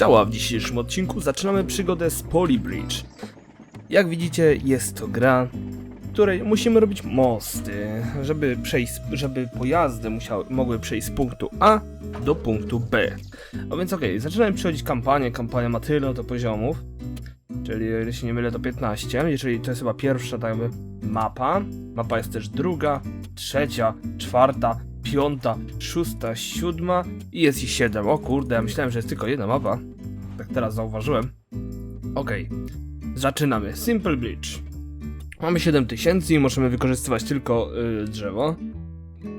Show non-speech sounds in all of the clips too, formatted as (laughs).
Ciała w dzisiejszym odcinku zaczynamy przygodę z Polybridge. Jak widzicie, jest to gra, w której musimy robić mosty, żeby przejść, żeby pojazdy musiały, mogły przejść z punktu A do punktu B. A więc okej, zaczynamy przechodzić kampanię. Kampania ma tyle oto poziomów, czyli jeśli się nie mylę to 15, jeżeli to jest chyba pierwsza tak jakby mapa. Mapa jest też druga, trzecia, czwarta, piąta, szósta, siódma i jest ich siedem. O kurde, ja myślałem, że jest tylko jedna mapa. Tak teraz zauważyłem. Okej, zaczynamy. Simple Bridge. Mamy 7000 i możemy wykorzystywać tylko y, drzewo.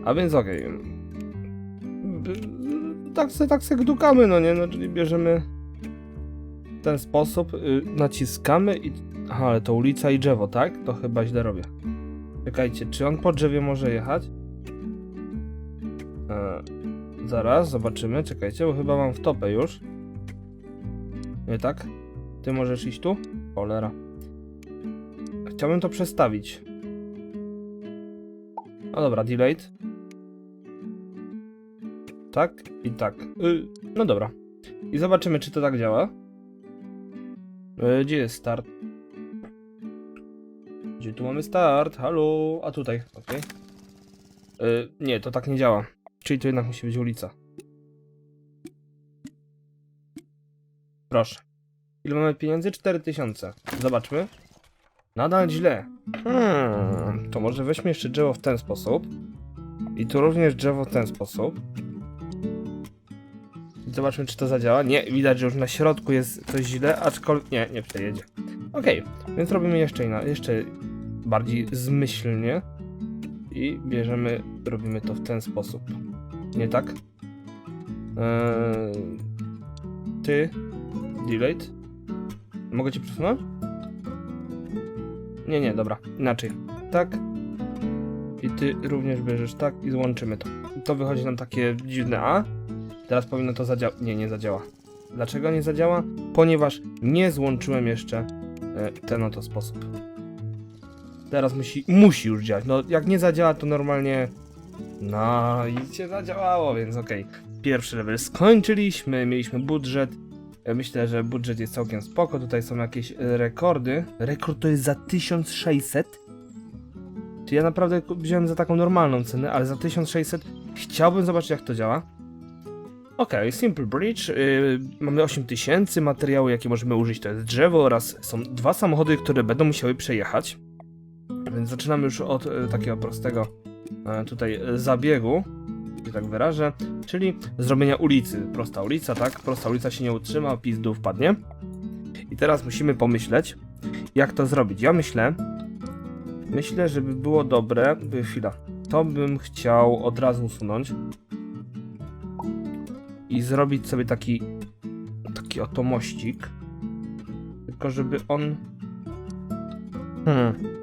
A więc okej. B- Tak se, tak se gdukamy, no nie? No, czyli bierzemy w ten sposób, y, naciskamy i... Aha, ale to ulica i drzewo, tak? To chyba źle robię. Czekajcie, czy on po drzewie może jechać? Zaraz, zobaczymy. Czekajcie, bo chyba mam w topę już. Nie tak? Ty możesz iść tu? Cholera. Chciałbym to przestawić. No dobra, delayed. Tak i tak. Y, no dobra. I zobaczymy, czy to tak działa. Y, gdzie jest start? Gdzie tu mamy start? Halo? A tutaj. Y, nie, to tak nie działa. Czyli to jednak musi być ulica. Proszę. Ile mamy pieniędzy? 4000. Zobaczmy. Nadal źle. Hmm, to może weźmy jeszcze drzewo w ten sposób. I tu również drzewo w ten sposób. I zobaczmy, czy to zadziała. Nie, widać, że już na środku jest coś źle, aczkolwiek... Nie, nie przejedzie. Okej, więc robimy jeszcze, inna, jeszcze bardziej zmyślnie. I bierzemy, robimy to w ten sposób. Nie tak? Eee, ty, delayed. Mogę cię przesunąć? Nie, nie, dobra, inaczej. Tak. I ty również bierzesz tak i złączymy to. To wychodzi nam takie dziwne A. Teraz powinno to zadziałać. Nie, nie zadziała. Dlaczego nie zadziała? Ponieważ nie złączyłem jeszcze e, ten oto sposób. Teraz musi, musi już działać. No, jak nie zadziała, to normalnie. No i cię zadziałało, więc okej. Pierwszy level skończyliśmy, mieliśmy budżet. Ja myślę, że budżet jest całkiem spoko. Tutaj są jakieś e, rekordy. Rekord to jest za 1600. Czy ja naprawdę wziąłem za taką normalną cenę, ale za 1600 chciałbym zobaczyć jak to działa. Okej, Simple Bridge. Yy, mamy 8000. Materiały, jakie możemy użyć, to jest drzewo oraz są dwa samochody, które będą musiały przejechać. Więc zaczynamy już od e, takiego prostego e, tutaj e, zabiegu, że tak wyrażę, czyli zrobienia ulicy. Prosta ulica, tak? Prosta ulica się nie utrzyma, pizdu wpadnie. I teraz musimy pomyśleć, jak to zrobić. Ja myślę, myślę, żeby było dobre, by chwila, to bym chciał od razu usunąć i zrobić sobie taki taki oto mościk. Tylko żeby on hmm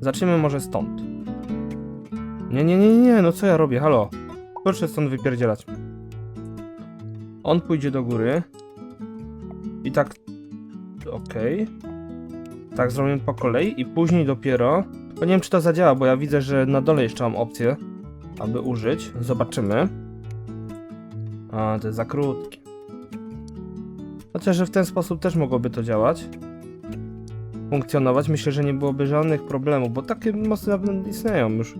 Zacznijmy może stąd. Nie, nie, nie, nie, no co ja robię, halo. Proszę stąd wypierdzielać. On pójdzie do góry. I tak... Okej. Tak, zrobimy po kolei i później dopiero... Bo nie wiem, czy to zadziała, bo ja widzę, że na dole jeszcze mam opcję, aby użyć. Zobaczymy. A, to jest za krótkie. Chociaż, w ten sposób też mogłoby to działać funkcjonować, myślę, że nie byłoby żadnych problemów, bo takie mosty nawet istnieją już.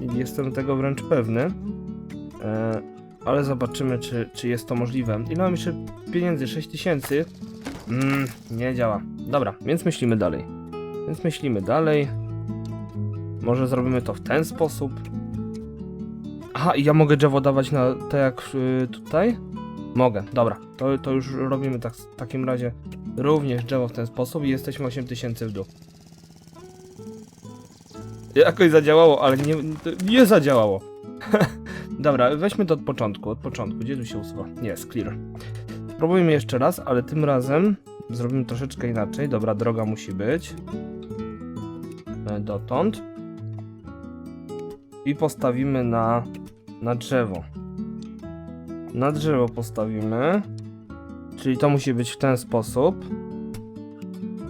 Jestem tego wręcz pewny. E, ale zobaczymy, czy, czy jest to możliwe. Ile mam jeszcze pieniędzy? 6000? Mm, nie działa. Dobra, więc myślimy dalej. Więc myślimy dalej. Może zrobimy to w ten sposób. Aha, i ja mogę drzewo dawać na tak jak y, tutaj? Mogę, dobra. To, to już robimy tak, w takim razie również drzewo w ten sposób i jesteśmy 8000 w dół. Jakoś zadziałało, ale nie, nie zadziałało. (laughs) Dobra, weźmy to od początku, od początku. Gdzie tu się usuwa? Jest, clear. Spróbujmy jeszcze raz, ale tym razem zrobimy troszeczkę inaczej. Dobra, droga musi być. E, Dotąd. I postawimy na, na drzewo. Na drzewo postawimy. Czyli to musi być w ten sposób.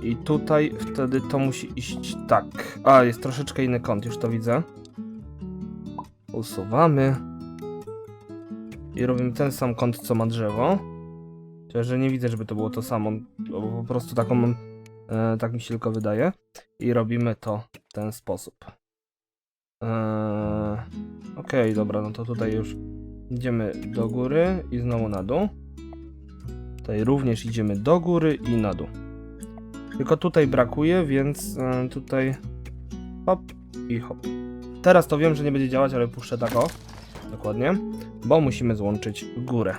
I tutaj wtedy to musi iść tak. A, jest troszeczkę inny kąt, już to widzę. Usuwamy. I robimy ten sam kąt, co ma drzewo. Że nie widzę, żeby to było to samo. Po prostu taką e, tak mi się tylko wydaje. I robimy to w ten sposób. Eee, Okej, dobra, no to tutaj już idziemy do góry i znowu na dół. Tutaj również idziemy do góry i na dół. Tylko tutaj brakuje, więc e, tutaj hop i hop. Teraz to wiem, że nie będzie działać, ale puszczę tak o. Dokładnie. Bo musimy złączyć górę.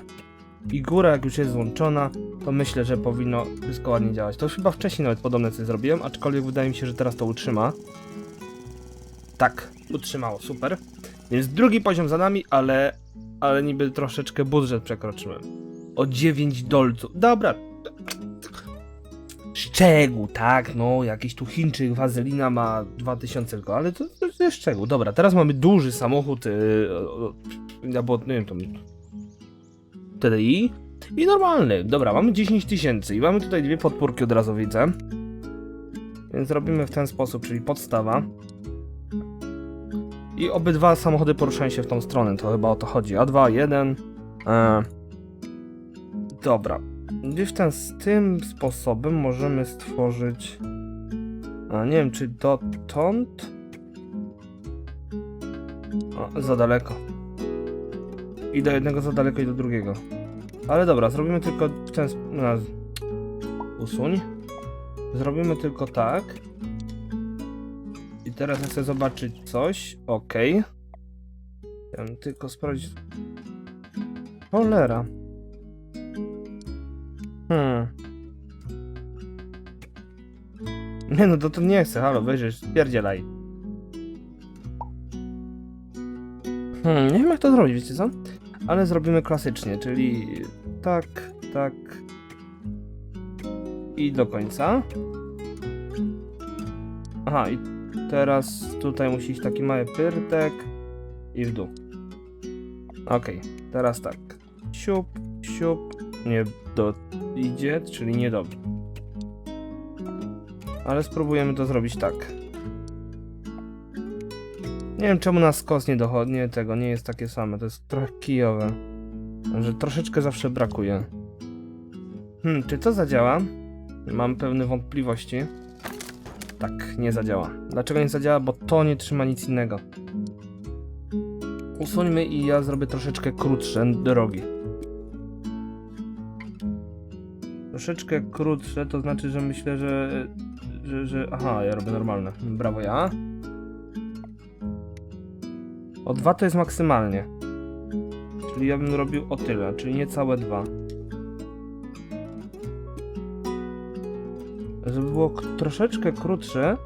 I góra jak już jest złączona, to myślę, że powinno wszystko ładnie działać. To już chyba wcześniej nawet podobne coś zrobiłem, aczkolwiek wydaje mi się, że teraz to utrzyma. Tak, utrzymało, super. Więc drugi poziom za nami, ale, ale niby troszeczkę budżet przekroczyłem. O 9 dolców. Dobra. Szczegół, tak, no, jakiś tu Chińczyk, wazelina ma 2000 tylko, ale to, to jest szczegół. Dobra, teraz mamy duży samochód, yy, albo, nie wiem, tam, TDI i normalny. Dobra, mamy 10 tysięcy i mamy tutaj dwie podpórki od razu widzę. Więc robimy w ten sposób, czyli podstawa. I obydwa samochody poruszają się w tą stronę, to chyba o to chodzi. A2, 1. E... Dobra. W ten, z tym sposobem możemy stworzyć... A, nie wiem, czy dotąd... O, za daleko. I do jednego za daleko i do drugiego. Ale dobra, zrobimy tylko ten no, Usuń. Zrobimy tylko tak. I teraz chcę zobaczyć coś. Ok. Chciałem tylko sprawdzić. Cholera. Hmm. Nie no, to, to nie chcę, halo, wyjrzysz, spierdzielaj. Hmm, nie wiem jak to zrobić, wiecie co? Ale zrobimy klasycznie, czyli tak, tak i do końca. Aha, i teraz tutaj musi iść taki mały pyrtek i w dół. Okej, teraz tak. Siup, siup, nie do idzie, czyli niedobrze. Ale spróbujemy to zrobić tak. Nie wiem czemu na skos nie dochodzi, nie, tego nie jest takie same, to jest trochę kijowe. Że troszeczkę zawsze brakuje. Hmm, czy to zadziała? Mam pewne wątpliwości. Tak, nie zadziała. Dlaczego nie zadziała? Bo to nie trzyma nic innego. Usuńmy i ja zrobię troszeczkę krótsze drogi. Troszeczkę krótsze, to znaczy, że myślę, że... że, że aha, ja robię normalne. Brawo ja. O dwa to jest maksymalnie. Czyli ja bym robił o tyle, czyli niecałe dwa. Żeby było troszeczkę krótsze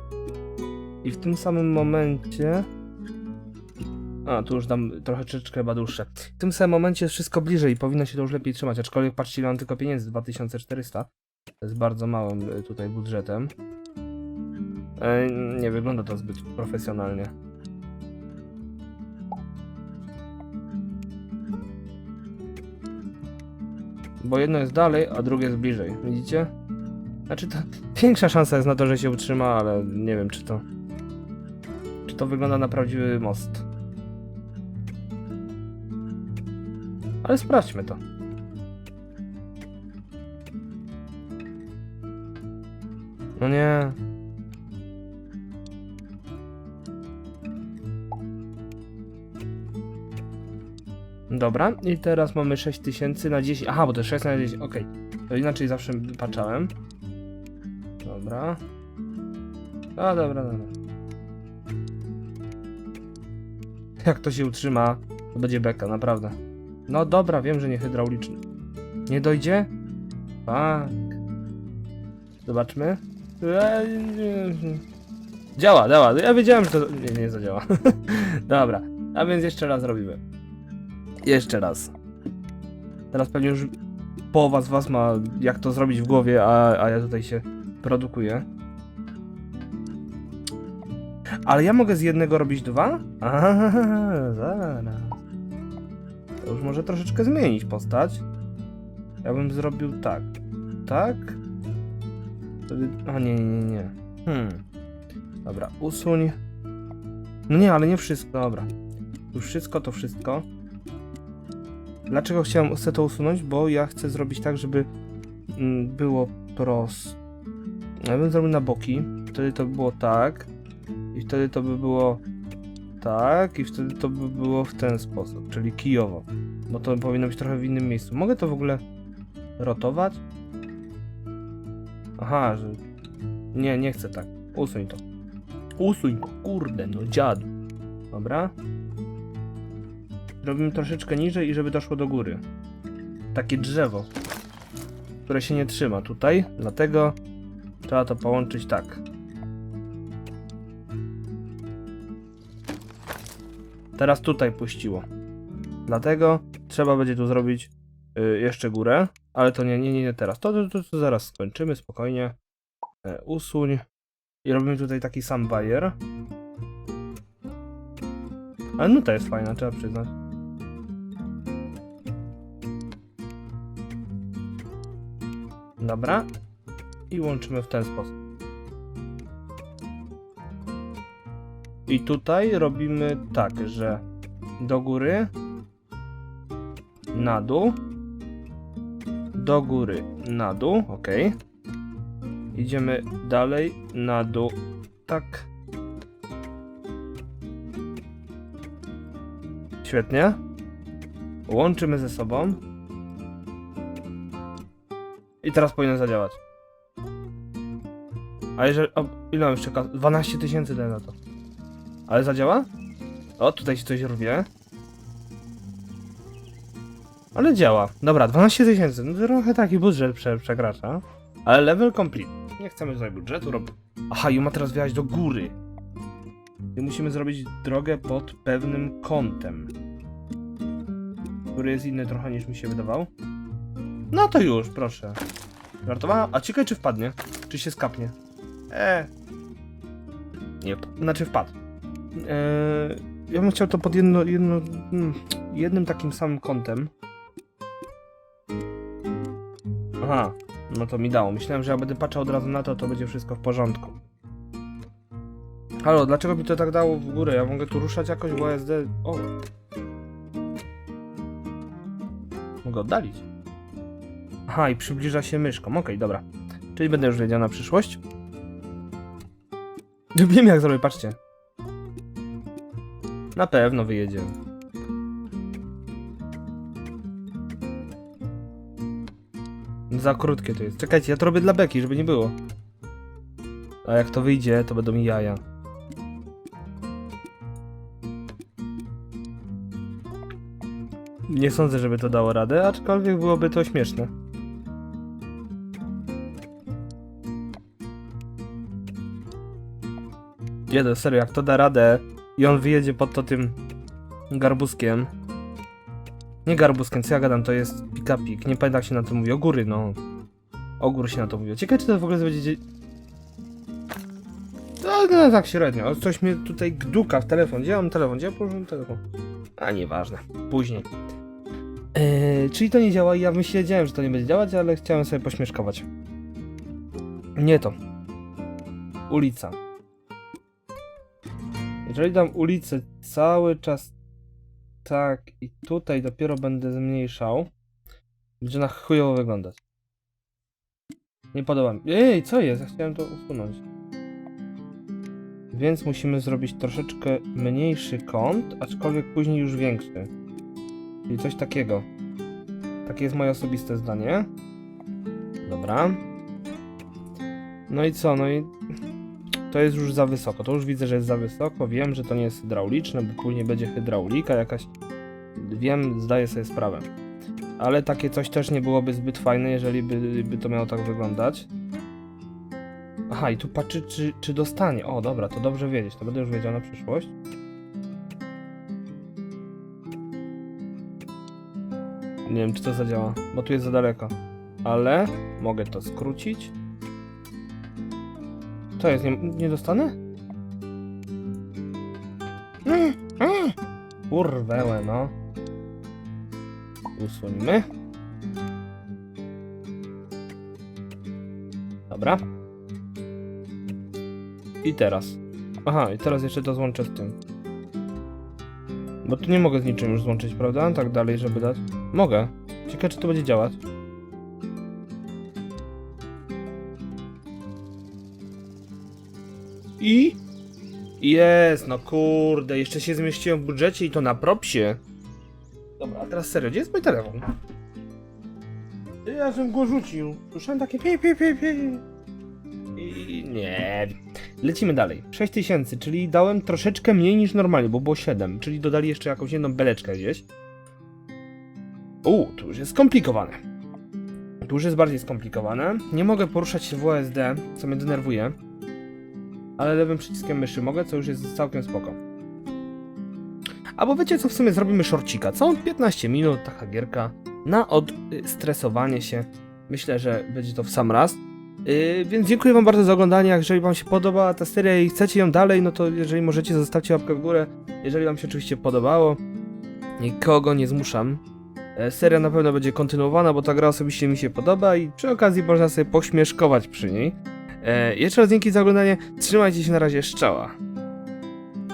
i w tym samym momencie... A, tu już dam troszeczkę chyba dłuższe. W tym samym momencie jest wszystko bliżej i powinno się to już lepiej trzymać, aczkolwiek patrzcie, ile mam tylko pieniędzy, 2400. To jest bardzo małym y, tutaj budżetem. E, nie wygląda to zbyt profesjonalnie. Bo jedno jest dalej, a drugie jest bliżej. Widzicie? Znaczy to (laughs) większa szansa jest na to, że się utrzyma, ale nie wiem czy to... Czy to wygląda na prawdziwy most. Ale sprawdźmy to. No nie. Dobra, i teraz mamy 6000 na 10. Aha, bo to jest 6 na 10. Okej. To inaczej zawsze patrzałem. Dobra. A, dobra, dobra. Jak to się utrzyma, to będzie beka, naprawdę. No dobra, wiem, że nie hydrauliczny. Nie dojdzie? Tak. Zobaczmy. Działa, działa. Ja wiedziałem, że to nie, nie zadziała. (laughs) dobra, a więc jeszcze raz robimy. Jeszcze raz. Teraz pewnie już połowa z was ma jak to zrobić w głowie, a, a ja tutaj się produkuję. Ale ja mogę z jednego robić dwa? (laughs) Aha, zaraz. Już może troszeczkę zmienić postać. Ja bym zrobił tak. Tak? Wtedy... A nie, nie, nie, nie. Hmm. Dobra, usuń. No nie, ale nie wszystko, dobra. Już wszystko to wszystko. Dlaczego chciałem, chcę to usunąć? Bo ja chcę zrobić tak, żeby mm, było prosto. Ja bym zrobił na boki, wtedy to by było tak. I wtedy to by było tak. I wtedy to by było w ten sposób, czyli kijowo. Bo to powinno być trochę w innym miejscu. Mogę to w ogóle rotować? Aha, że... Nie, nie chcę tak. Usuń to. Usuń to, kurde, no dziadu. Dobra. Robimy troszeczkę niżej i żeby doszło do góry. Takie drzewo, które się nie trzyma tutaj, dlatego trzeba to połączyć tak. Teraz tutaj puściło. Dlatego trzeba będzie tu zrobić y, jeszcze górę, ale to nie, nie, nie, nie teraz. To, to, to, to zaraz skończymy, spokojnie. E, usuń. I robimy tutaj taki sam bajer. Ale nuta jest fajna, trzeba przyznać. Dobra. I łączymy w ten sposób. I tutaj robimy tak, że do góry, na dół, do góry, na dół, ok. Idziemy dalej, na dół, tak. Świetnie. Łączymy ze sobą. I teraz powinno zadziałać. A jeżeli... O, ile mam jeszcze kas? 12 tysięcy daję na to. Ale zadziała? O, tutaj się coś rwie. Ale działa. Dobra, 12 tysięcy. No trochę taki budżet prze, przekracza. Ale level complete. Nie chcemy tutaj budżetu robić. Aha, i ma teraz wjechać do góry. I musimy zrobić drogę pod pewnym kątem. Który jest inny trochę niż mi się wydawał. No to już, proszę. Żartowałem? A ciekawe czy wpadnie? Czy się skapnie? Eee. Nie, znaczy wpadł. Eee, ja bym chciał to pod jedno, jedno, mm, jednym takim samym kątem. Aha, no to mi dało. Myślałem, że ja będę patrzał od razu na to, to będzie wszystko w porządku. Halo, dlaczego mi to tak dało w górę? Ja mogę tu ruszać jakoś, bo SD... O! Mogę oddalić. Aha, i przybliża się myszką. Okej, dobra. Czyli będę już wiedział na przyszłość. (laughs) Wiem jak zrobię, patrzcie. Na pewno wyjedzie. Za krótkie to jest. Czekajcie, ja to robię dla beki, żeby nie było. A jak to wyjdzie, to będą mi jaja. Nie sądzę, żeby to dało radę, aczkolwiek byłoby to śmieszne. Jeden, serio, jak to da radę i on wyjedzie pod to tym garbuskiem. Nie garbuskiem, co ja gadam, to jest pikapik. Nie pamiętam jak się na to mówi. Ogóry, no. Ogór się na to mówi. Ciekawe, czy to w ogóle będzie... dzie- No, no, tak średnio. Coś mnie tutaj gduka w telefon. Gdzie mam telefon? Gdzie ja położyłem telefon? A, nieważne. Później. Eee, czyli to nie działa ja myślałem, że to nie będzie działać, ale chciałem sobie pośmieszkować. Nie to. Ulica. Jeżeli dam ulicę cały czas tak i tutaj dopiero będę zmniejszał, będzie na chujowo wyglądać. Nie podoba mi Ej, co jest? Ja chciałem to usunąć. Więc musimy zrobić troszeczkę mniejszy kąt, aczkolwiek później już większy. Czyli coś takiego. Takie jest moje osobiste zdanie. Dobra. No i co? No i to jest już za wysoko. To już widzę, że jest za wysoko. Wiem, że to nie jest hydrauliczne, bo później będzie hydraulika jakaś. Wiem, zdaję sobie sprawę. Ale takie coś też nie byłoby zbyt fajne, jeżeli by, by to miało tak wyglądać. Aha, i tu patrzy, czy, czy dostanie. O, dobra, to dobrze wiedzieć. To będę już wiedział na przyszłość. Nie wiem, czy to zadziała, bo tu jest za daleko. Ale mogę to skrócić. Co jest? Nie, nie dostanę? Mm, mm. Urwęłe, no. Usuńmy. Dobra. I teraz. Aha, i teraz jeszcze to złączę z tym. Bo tu nie mogę z niczym już złączyć, prawda? Tak dalej, żeby dać. Mogę. Ciekawe, czy to będzie działać. I? Jest, no kurde, jeszcze się zmieściłem w budżecie i to na propsie. Dobra, a teraz serio, gdzie jest mój telefon? Ja żem go rzucił. Słyszałem takie pi, pi, pi, pi. I nie. Lecimy dalej. 6000, czyli dałem troszeczkę mniej niż normalnie, bo było 7, czyli dodali jeszcze jakąś jedną beleczkę gdzieś. U, tu już jest skomplikowane. Tu już jest bardziej skomplikowane. Nie mogę poruszać się w OSD, co mnie denerwuje. Ale lewym przyciskiem myszy mogę, co już jest całkiem spoko. Albo wiecie co, w sumie zrobimy shorcika, co? 15 minut, taka gierka na odstresowanie się. Myślę, że będzie to w sam raz. Yy, więc dziękuję wam bardzo za oglądanie. Jeżeli wam się podobała ta seria i chcecie ją dalej, no to jeżeli możecie, zostawcie łapkę w górę. Jeżeli wam się oczywiście podobało, nikogo nie zmuszam. E, Seria na pewno będzie kontynuowana, bo ta gra osobiście mi się podoba i przy okazji można sobie pośmieszkować przy niej. E, jeszcze raz dzięki za oglądanie. Trzymajcie się na razie, szczała.